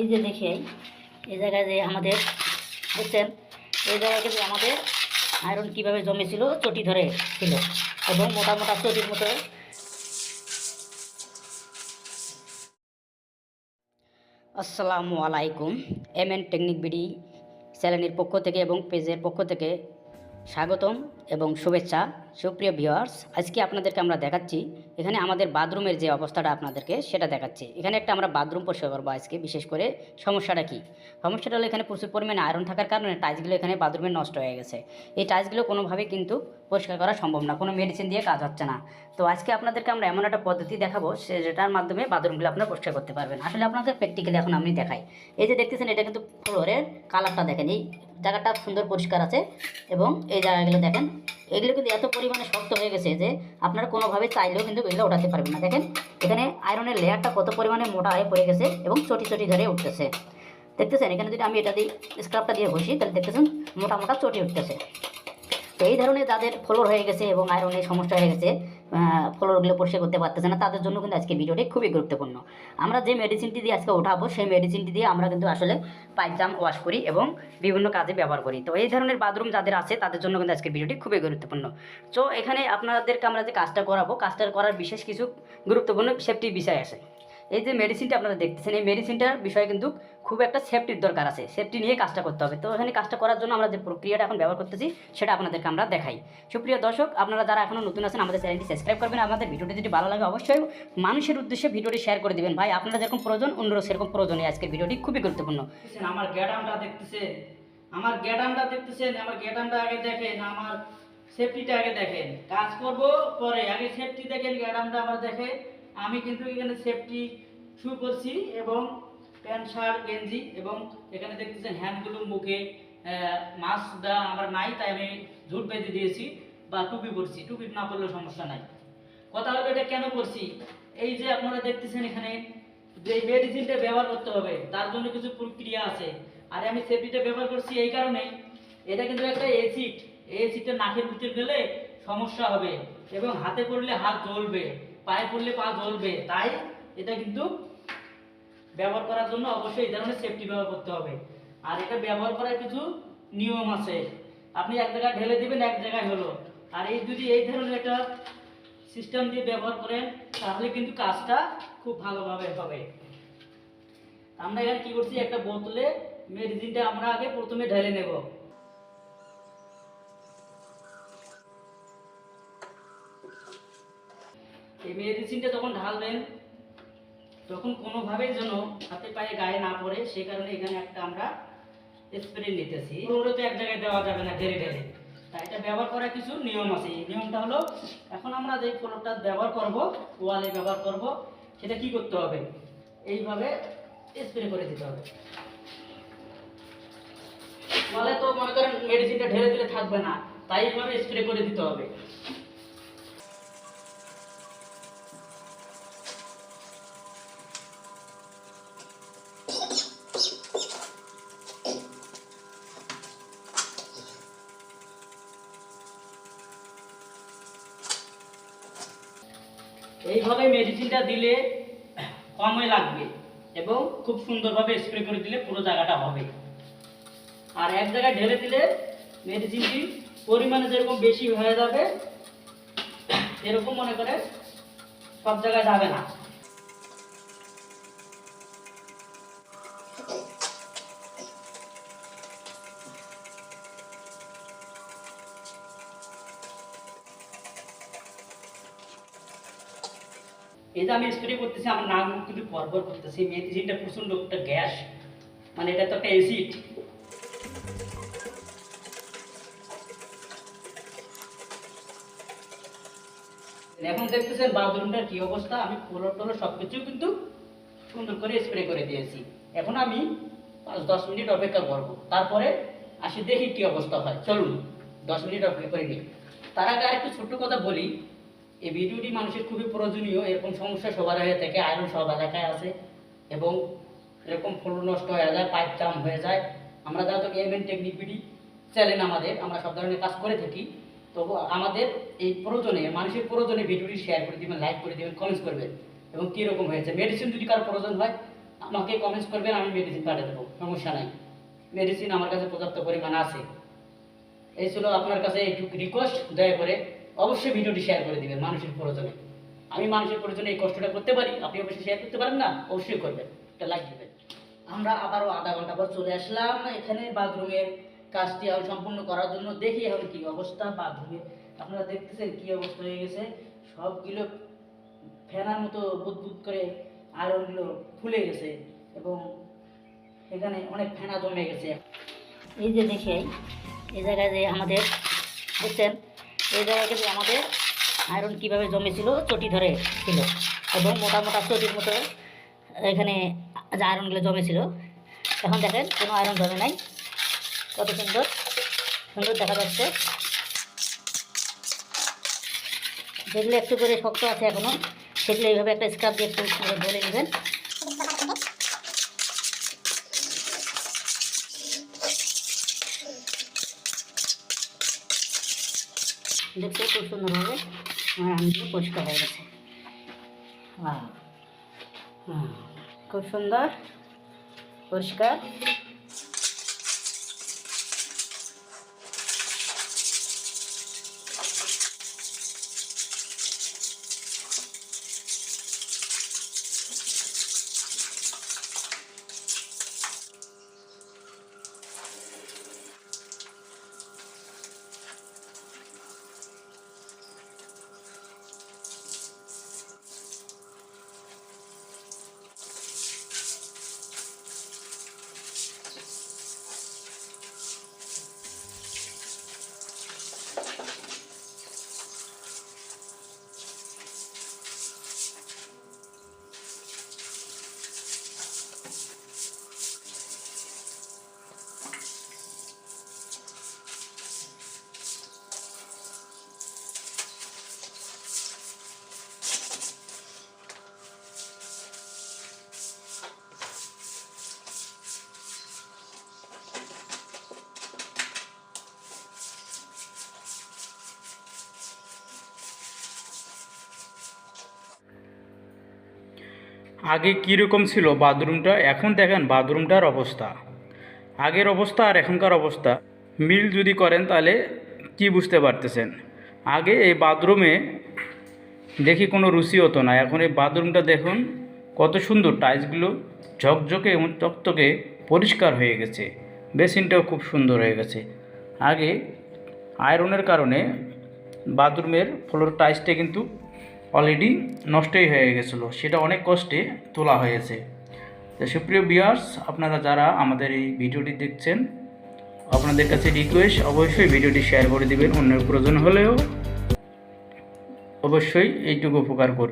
এই যে দেখি এই জায়গায় যে আমাদের, দেখছেন? এই জায়গায় কিন্তু আমাদের আয়রন কীভাবে জমেছিল? চটি ধরে ছিল। এবং মোটা মোটা চটির মতো। আসসালামু আলাইকুম। এম এন টেকনিক বিডি চ্যানেলের পক্ষ থেকে এবং পেজের পক্ষ থেকে স্বাগতম এবং শুভেচ্ছা। সুপ্রিয় ভিউয়ার্স, আজকে আপনাদেরকে আমরা দেখাচ্ছি, এখানে আমাদের বাথরুমের যে অবস্থাটা আপনাদেরকে সেটা দেখাচ্ছি। এখানে একটা আমরা বাথরুম পরিষ্কার করব আজকে, বিশেষ করে সমস্যাটা কি? সমস্যাটা হলো এখানে প্রচুর পরিমাণে আয়রন থাকার কারণে টাইলসগুলো এখানে বাথরুমে নষ্ট হয়ে গেছে। এই টাইলসগুলো কোনোভাবে কিন্তু পরিষ্কার করা সম্ভব না, কোনো মেডিসিন দিয়ে কাজ হচ্ছে না। তো আজকে আপনাদেরকে আমরা এমন একটা পদ্ধতি দেখাবো, সে যেটার মাধ্যমে বাথরুমগুলো আপনারা পরিষ্কার করতে পারবেন। আসলে আপনাদের প্র্যাকটিক্যালি এখন আমি দেখাই। এই যে দেখতেছেন, এটা কিন্তু ফ্লোরের কালারটা দেখেন। এই জায়গাটা সুন্দর পরিষ্কার আছে এবং এই জায়গাগুলো দেখেন, এগুলো কিন্তু এত পরিমাণে শক্ত হয়ে গেছে যে আপনারা কোনোভাবে চাইলেও কিন্তু এগুলো ওঠাতে পারবেন না। দেখেন, এখানে আয়রনের লেয়ারটা কত পরিমাণে মোটা হয়ে পড়ে গেছে এবং চটি চটি ধরে উঠতেছে। দেখতেছেন, এখানে যদি আমি এটা দিয়ে স্ক্রাবটা দিয়ে ঘষি তাহলে দেখতেছেন মোটা মোটা চটি উঠতেছে। এই ধরনের তাদের ফলোর হয়ে গেছে এবং আয়রনের সমস্যা হয়ে গেছে ফলোরগুলো পরিষ্কার করতে পারতেছে না, তাদের জন্য কিন্তু আজকে ভিডিওটি খুবই গুরুত্বপূর্ণ। আমরা যে মেডিসিনটি দিয়ে আজকে উঠাবো, সেই মেডিসিনটি দিয়ে আমরা কিন্তু আসলে পাইজাম ওয়াশ করি এবং বিভিন্ন কাজে ব্যবহার করি। তো এই ধরনের বাথরুম যাদের আছে, তাদের জন্য কিন্তু আজকে ভিডিওটি খুবই গুরুত্বপূর্ণ। তো এখানে আপনাদেরকে আমরা যে কাজটা করাবো, কাজটা করার বিশেষ কিছু গুরুত্বপূর্ণ সেফটি বিষয় আছে। এই যে মেডিসিনটা আপনারা দেখতেছেন, এই মেডিসিনটার বিষয়ে কিন্তু খুব একটা সেফটির দরকার আছে। সেফটি নিয়ে কাজটা করতে হবে। তো এখানে কাজটা করার জন্য আমরা যে প্রক্রিয়াটা এখন ব্যবহার করতেছি, সেটা আপনাদেরকে আমরা দেখাই। সুপ্রিয় দর্শক, আপনারা যারা এখনও নতুন আছেন, আমাদের চ্যানেলটি সাবস্ক্রাইব করবেন। আমাদের ভিডিওটি যদি ভালো লাগে, অবশ্যই মানুষের উদ্দেশ্যে ভিডিওটি শেয়ার করে দিবেন। ভাই, আপনারা যেরকম প্রয়োজন অন্যরা সেরকম প্রয়োজনে আজকের ভিডিওটি খুবই গুরুত্বপূর্ণ। আমার গ্যাডামটা দেখতেছেন, আমার গ্যাডামটা দেখতেছেন, আমার গ্যাডামটা আগে দেখেন, আমার সেফটিটা আগে দেখেন। কাজ করব পরে, আগে সেফটি দেখেন গ্যাডামটা আমার দেখে আমি কিন্তু এখানে সেফটি শু করছি এবং প্যান্ট, শার্ট, গেঞ্জি এবং এখানে দেখতেছেন হ্যান্ডগুলো মুখে মাস্কটা আমার নাই, তাই আমি ঝুট বেঁধে দিয়েছি বা টুপি পরছি। টুপি না পরলেও সমস্যা নাই। কথা হলো এটা কেন করছি এই যে আপনারা দেখতেছেন এখানে যে মেডিসিনটা ব্যবহার করতে হবে, তার জন্য কিছু প্রক্রিয়া আছে। আর আমি সেফটিটা ব্যবহার করছি এই কারণে এটা কিন্তু একটা এসিড এই এসিডটা নাকের ভিতরে গেলে সমস্যা হবে এবং হাতে পড়লে হাত জ্বলবে। পায়ে পড়লে পা জ্বলবে তাই এটা কিন্তু ব্যবহার করার জন্য অবশ্যই এই ধরনের সেফটি ব্যবহার করতে হবে। আর এটা ব্যবহার করার কিছু নিয়ম আছে। আপনি এক জায়গায় ঢেলে দিবেন, এক জায়গায় হলো। আর এই যদি এই ধরনের একটা সিস্টেম দিয়ে ব্যবহার করেন, তাহলে কিন্তু কাজটা খুব ভালোভাবে হবে। আমরা এখানে কি করছি? একটা বোতলে মেডিসিনটা আমরা আগে প্রথমে ঢেলে নেব। এই মেডিসিনটা যখন ঢালবেন, তখন কোনোভাবেই যেন হাতে পায়ে গায়ে না পড়ে সেই কারণে এখানে একটা আমরা স্প্রে নিতেছি। পুরো তো এক জায়গায় দেওয়া যাবে না, ঢেলে ঢেলে। তাই এটা ব্যবহার করার কিছু নিয়ম আছে। এই নিয়মটা হলো, এখন আমরা যে ফ্লোরটা ব্যবহার করব, ওয়ালে ব্যবহার করব, সেটা কি করতে হবে? এইভাবে স্প্রে করে দিতে হবে। ওয়ালে তো মনে করেন মেডিসিনটা ঢেলে দিলে থাকবে না। তাই এইভাবে স্প্রে করে দিতে হবে এইভাবে মেডিসিনটা দিলে কমই লাগবে এবং খুব সুন্দরভাবে স্প্রে করে দিলে পুরো জায়গাটা হবে। আর এক জায়গায় ঢেলে দিলে মেডিসিনটি পরিমাণে যেরকম বেশি হয়ে যাবে এরকম মনে করে সব জায়গায় যাবে না। এই যে আমি স্প্রে করতেছি, আমার নাক মুখ কিন্তু পরপর করতেছি মেডিসিনটা প্রচণ্ড একটা গ্যাস মানে এটা তো একটা অ্যাসিড এখন দেখতেছেন বাথরুমটার কি অবস্থা, আমি ফ্লোর টলোর সব কিছু কিন্তু সুন্দর করে স্প্রে করে দিয়েছি। এখন আমি পাঁচ দশ মিনিট অপেক্ষা করব, তারপরে আসি দেখি কি অবস্থা হয়। চলুন, দশ মিনিট অপেক্ষা করে নিই। তার আগে আরেকটু ছোট্ট কথা বলি এই ভিডিওটি মানুষের খুবই প্রয়োজনীয়। এরকম সমস্যা সবার হয়ে থাকে, আয়রন সব এলাকায় আছে এবং এরকম ফুল নষ্ট হয়ে যায়, পাইপ জাম হয়ে যায়। আমরা যেহেতু এমএন টেকনিক বিডি চ্যানেল আমাদের, আমরা সব ধরনের কাজ করে থাকি। তো আমাদের এই প্রয়োজনে, মানুষের প্রয়োজনে ভিডিওটি শেয়ার করে দিবেন লাইক করে দিবেন কমেন্টস করবেন এবং কীরকম হয়েছে। মেডিসিন যদি কারও প্রয়োজন হয়, আমাকে কমেন্টস করবেন, আমি মেডিসিন পাঠিয়ে দেবো, সমস্যা নাই। মেডিসিন আমার কাছে পর্যাপ্ত পরিমাণ আছে। এই ছিল আপনার কাছে একটু রিকোয়েস্ট দয়া করে অবশ্যই ভিডিওটি শেয়ার করে দিবেন মানুষের প্রয়োজনে। আমি মানুষের প্রয়োজনে এই কষ্টটা করতে পারি, আপনি অবশ্যই শেয়ার করতে পারেন না, অবশ্যই করবেন। একটা লাইক দিবেন। আমরা আবারও আধা ঘণ্টা পর চলে আসলাম। এখানে বাথরুমের কাজটি আমি সম্পূর্ণ করার জন্য দেখি এখন কি অবস্থা। বাথরুমে আপনারা দেখতেছেন কি অবস্থা হয়ে গেছে। সবগুলো ফেনার মতো বুদবুদ করে আয়রনগুলো ফুলে গেছে এবং এখানে অনেক ফেনা জমে গেছে। এই যে দেখে এই জায়গায় যে আমাদের, দেখছেন? এই জায়গায় কিন্তু আমাদের আয়রন কীভাবে জমেছিল, চটি ধরে ছিল এবং মোটা মোটা চটির মতো এখানে যে আয়রনগুলো জমেছিল। এখন দেখেন, কোনো আয়রন জমে নাই। কত সুন্দর সুন্দর দেখা যাচ্ছে। যেগুলো একটু করে শক্ত আছে এখনও, সেগুলো এইভাবে একটা স্ক্রাব দিয়ে একটু ধরে নেবেন। দেখতে খুব সুন্দরভাবে আমার আমগুলো পরিষ্কার হয়ে গেছে। খুব সুন্দর পরিষ্কার। আগে কীরকম ছিল বাথরুমটা? এখন দেখেন বাথরুমটার অবস্থা। আগের অবস্থা আর এখনকার অবস্থা। মিল যদি করেন তাহলে কি বুঝতে পারতেছেন? আগে এই বাথরুমে দেখি কোনো রুচি হতো না। এখন এই বাথরুমটা দেখুন কত সুন্দর। টাইলসগুলো ঝকঝকে এবং চকচকে পরিষ্কার হয়ে গেছে। বেসিনটাও খুব সুন্দর হয়ে গেছে। আগে আয়রনের কারণে বাথরুমের ফ্লোর টাইলসটা কিন্তু অলরেডি নষ্টই হয়ে গেছিল। সেটা অনেক কষ্টে তোলা হয়েছে। তো সুপ্রিয় বিয়ার্স আপনারা যারা আমাদের এই ভিডিওটি দেখছেন, আপনাদের কাছে রিকোয়েস্ট অবশ্যই ভিডিওটি শেয়ার করে দেবেন। অন্যের প্রয়োজন হলেও অবশ্যই এইটুকু উপকার করবে।